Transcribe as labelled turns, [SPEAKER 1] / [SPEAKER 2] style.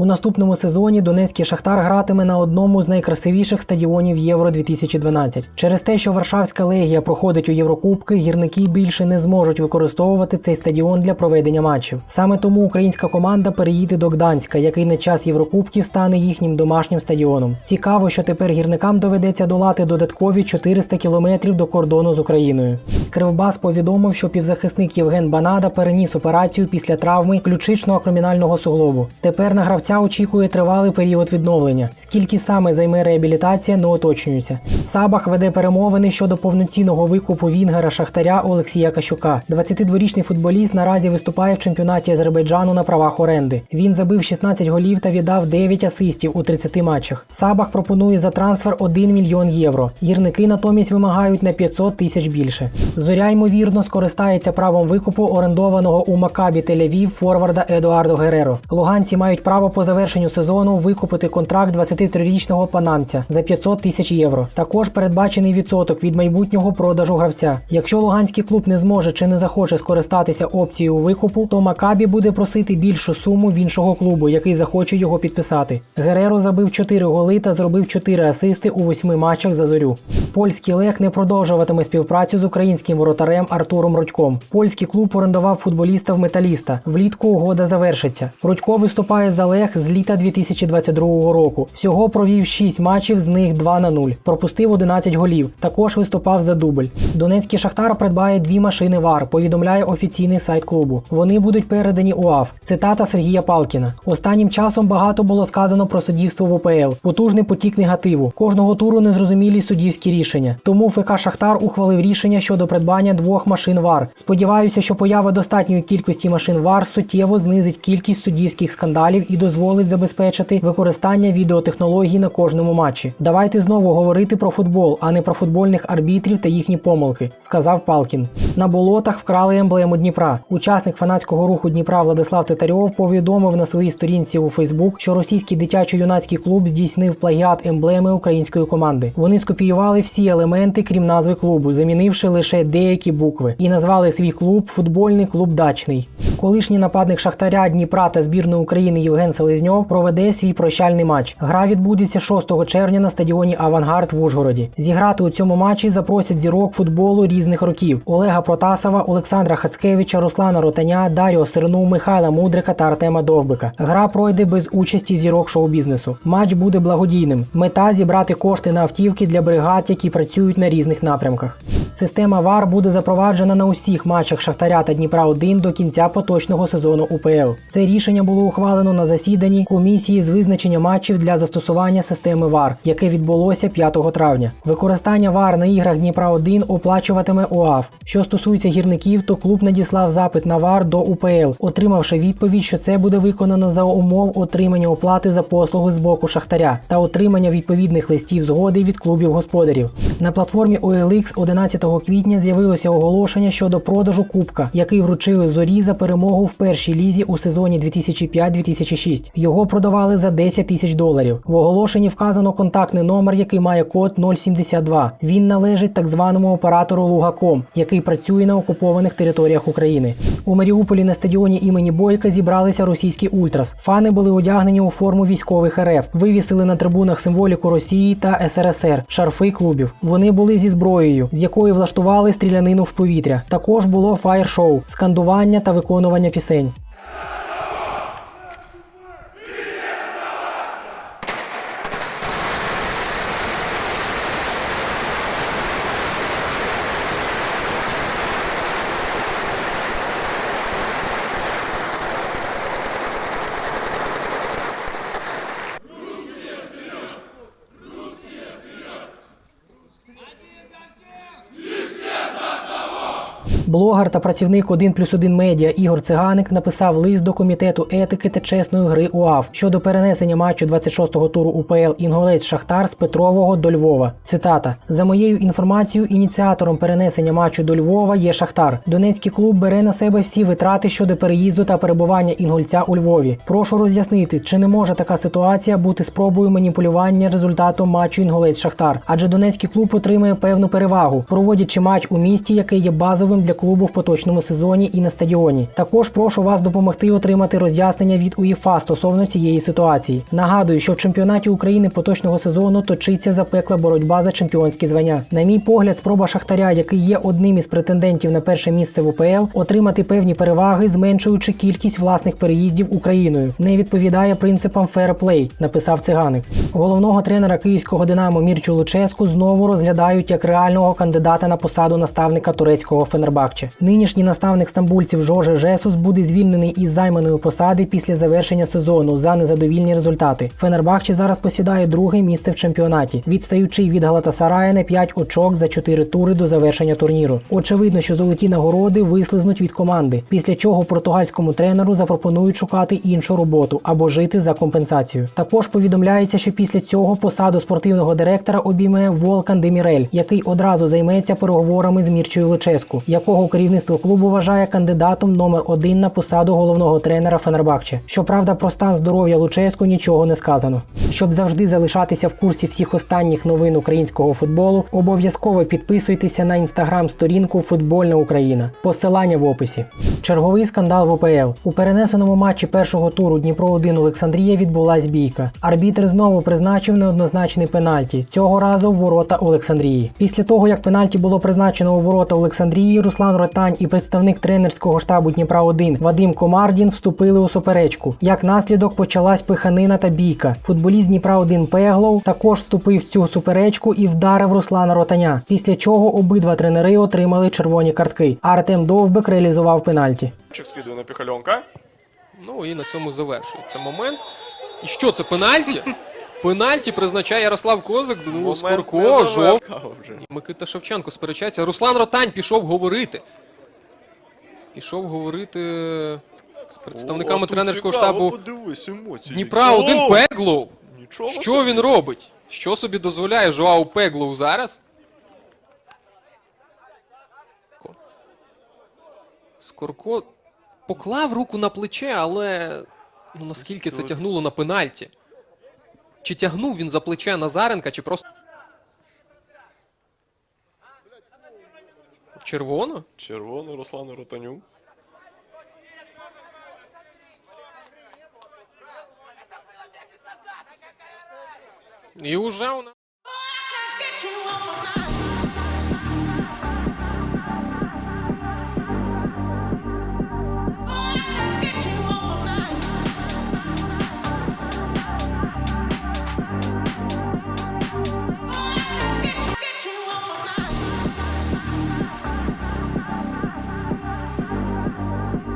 [SPEAKER 1] У наступному сезоні Донецький Шахтар гратиме на одному з найкрасивіших стадіонів Євро 2012. Через те, що Варшавська легія проходить у Єврокубки, гірники більше не зможуть використовувати цей стадіон для проведення матчів. Саме тому українська команда переїде до Гданська, який на час Єврокубків стане їхнім домашнім стадіоном. Цікаво, що тепер гірникам доведеться долати додаткові 400 кілометрів до кордону з Україною. Кривбас повідомив, що півзахисник Євген Банада переніс операцію після травми ключичного кримінального суглобу. Тепер на гравця очікує тривалий період відновлення. Скільки саме займе реабілітація, не уточнюється. Сабах веде перемовини щодо повноцінного викупу Вінгера Шахтаря Олексія Кащука. 22-річний футболіст наразі виступає в чемпіонаті Азербайджану на правах оренди. Він забив 16 голів та віддав 9 асистів у 30 матчах. Сабах пропонує за трансфер 1 мільйон євро. Гірники натомість вимагають на 500 тисяч більше. Зоря ймовірно скористається правом викупу орендованого у Макабі Тель-Авів форварда Едуардо Гереро. Луганці мають право по завершенню сезону викупити контракт 23-річного панамця за 500 тисяч євро. Також передбачений відсоток від майбутнього продажу гравця. Якщо луганський клуб не зможе чи не захоче скористатися опцією викупу, то Макабі буде просити більшу суму в іншого клубу, який захоче його підписати. Гереро забив 4 голи та зробив 4 асисти у 8 матчах за зорю. Польський Лех не продовжуватиме співпрацю з українським воротарем Артуром Родьком. Польський клуб орендував футболіста в металіста. Влітку угода завершиться. Родько виступає за Лех з літа 2022 року. Всього провів 6 матчів, з них 2 на 0. Пропустив 11 голів. Також виступав за дубль. Донецький Шахтар придбає дві машини ВАР. Повідомляє офіційний сайт клубу. Вони будуть передані УАФ. Цитата Сергія Палкіна. Останнім часом багато було сказано про суддівство в УПЛ. Потужний потік негативу. Кожного туру незрозумілі суддівські рішення. Тому ФК Шахтар ухвалив рішення щодо придбання двох машин ВАР. Сподіваюся, що поява достатньої кількості машин ВАР суттєво знизить кількість суддівських скандалів і дозволить забезпечити використання відеотехнологій на кожному матчі. Давайте знову говорити про футбол, а не про футбольних арбітрів та їхні помилки, сказав Палкін. На болотах вкрали емблему Дніпра. Учасник фанатського руху Дніпра Владислав Титарьов повідомив на своїй сторінці у Фейсбук, що російський дитячо-юнацький клуб здійснив плагіат емблеми української команди. Вони скопіювали всі елементи, крім назви клубу, замінивши лише деякі букви, і назвали свій клуб футбольний клуб Дачний. Колишній нападник Шахтаря Дніпра та збірної України Євген Селезньов проведе свій прощальний матч. Гра відбудеться 6 червня на стадіоні Авангард в Ужгороді. Зіграти у цьому матчі запросять зірок футболу різних років: Олега Протасова, Олександра Хацкевича, Руслана Ротаня, Даріо Сирну, Михайла Мудрика та Артема Довбика. Гра пройде без участі зірок шоу-бізнесу. Матч буде благодійним. Мета зібрати кошти на автівки для бригад, які працюють на різних напрямках. Система ВАР буде запроваджена на усіх матчах Шахтаря та Дніпра 1 до кінця поточного сезону УПЛ. Це рішення було ухвалено на засіданні комісії з визначення матчів для застосування системи ВАР, яке відбулося 5 травня. Використання ВАР на іграх Дніпра 1 оплачуватиме УАФ. Що стосується гірників, то клуб надіслав запит на ВАР до УПЛ, отримавши відповідь, що це буде виконано за умов отримання оплати за послуги з боку Шахтаря та отримання відповідних листів згоди від клубів господарів. На платформі OLX 11 квітня з'явилося оголошення щодо продажу кубка, який вручили зорі за перемогу в першій лізі у сезоні 2005-2006. Його продавали за 10 тисяч доларів. В оголошенні вказано контактний номер, який має код 072. Він належить так званому оператору Лугаком, який працює на окупованих територіях України. У Маріуполі на стадіоні імені Бойка зібралися російські ультрас. Фани були одягнені у форму військових РФ, вивісили на трибунах символіку Росії та СРСР, шарфи клубів. Вони були зі зброєю, з якої влаштували стрілянину в повітря. Також було фаєр-шоу, скандування та виконування пісень. Блогер та працівник 1 плюс 1 медіа Ігор Циганик написав лист до комітету етики та чесної гри УАФ щодо перенесення матчу 26-го туру УПЛ Інголець Шахтар з Петрового до Львова. Цитата: за моєю інформацією, ініціатором перенесення матчу до Львова є Шахтар. Донецький клуб бере на себе всі витрати щодо переїзду та перебування інгольця у Львові. Прошу роз'яснити, чи не може така ситуація бути спробою маніпулювання результатом матчу Інголець Шахтар, адже Донецький клуб отримує певну перевагу, проводячи матч у місті, яке є базовим для клубу в поточному сезоні і на стадіоні. Також прошу вас допомогти отримати роз'яснення від УЄФА стосовно цієї ситуації. Нагадую, що в чемпіонаті України поточного сезону точиться запекла боротьба за чемпіонські звання. На мій погляд, спроба Шахтаря, який є одним із претендентів на перше місце в УПЛ, отримати певні переваги, зменшуючи кількість власних переїздів Україною, не відповідає принципам ферплей, написав циганик. Головного тренера київського Динамо Мірчу Луческу знову розглядають як реального кандидата на посаду наставника турецького Фенербахче. Нинішній наставник стамбульців Жорже Жесус буде звільнений із займаної посади після завершення сезону за незадовільні результати. Фенербахче зараз посідає друге місце в чемпіонаті, відстаючи від Галатасарая на 5 очок за 4 тури до завершення турніру. Очевидно, що золоті нагороди вислизнуть від команди, після чого португальському тренеру запропонують шукати іншу роботу або жити за компенсацію. Також повідомляється, що після цього посаду спортивного директора обійме Волкан Демірель, який одразу займеться переговорами з Мірчою Луческу, якого керівництво клубу вважає кандидатом номер один на посаду головного тренера Фенербахче. Щоправда, про стан здоров'я Луческу нічого не сказано. Щоб завжди залишатися в курсі всіх останніх новин українського футболу, обов'язково підписуйтеся на інстаграм-сторінку Футбольна Україна. Посилання в описі. Черговий скандал в ОПЛ. У перенесеному матчі першого туру Дніпро 1 Олександрія відбулась бійка. Арбітр знову призначив неоднозначний пенальті. Цього разу в ворота Олександрії. Після того, як пенальті було призначено у ворота Олександрії, Руслан Ротань і представник тренерського штабу Дніпра 1 Вадим Комардін вступили у суперечку. Як наслідок почалась пиханина та бійка. Футболіст Дніпра 1 Пеглов також вступив в цю суперечку і вдарив Руслана Ротаня. Після чого обидва тренери отримали червоні картки. А Артем Довбик реалізував пенальті.
[SPEAKER 2] Скидує на піхальонка.
[SPEAKER 3] Ну і на цьому завершується момент. І що це пенальті? Пенальті призначає Ярослав Козак, Данило Скорко, жов. Микита Шевченко сперечається. Руслан Ротань пішов говорити. Пішов говорити з представниками
[SPEAKER 2] О,
[SPEAKER 3] тренерського
[SPEAKER 2] цікаво,
[SPEAKER 3] штабу
[SPEAKER 2] Подивись, емоції.
[SPEAKER 3] Дніпра
[SPEAKER 2] О,
[SPEAKER 3] один Пеглоу.
[SPEAKER 2] Нічого
[SPEAKER 3] Що
[SPEAKER 2] собі.
[SPEAKER 3] він робить? Що собі дозволяє Жоау Пеглоу зараз? Скорко поклав руку на плече, але ну наскільки це тягнуло на пенальті? Чи тягнув він за плече Назаренка, чи просто. Червоно?
[SPEAKER 2] Червоно, Руслану Ротаню.
[SPEAKER 3] І уже у нас.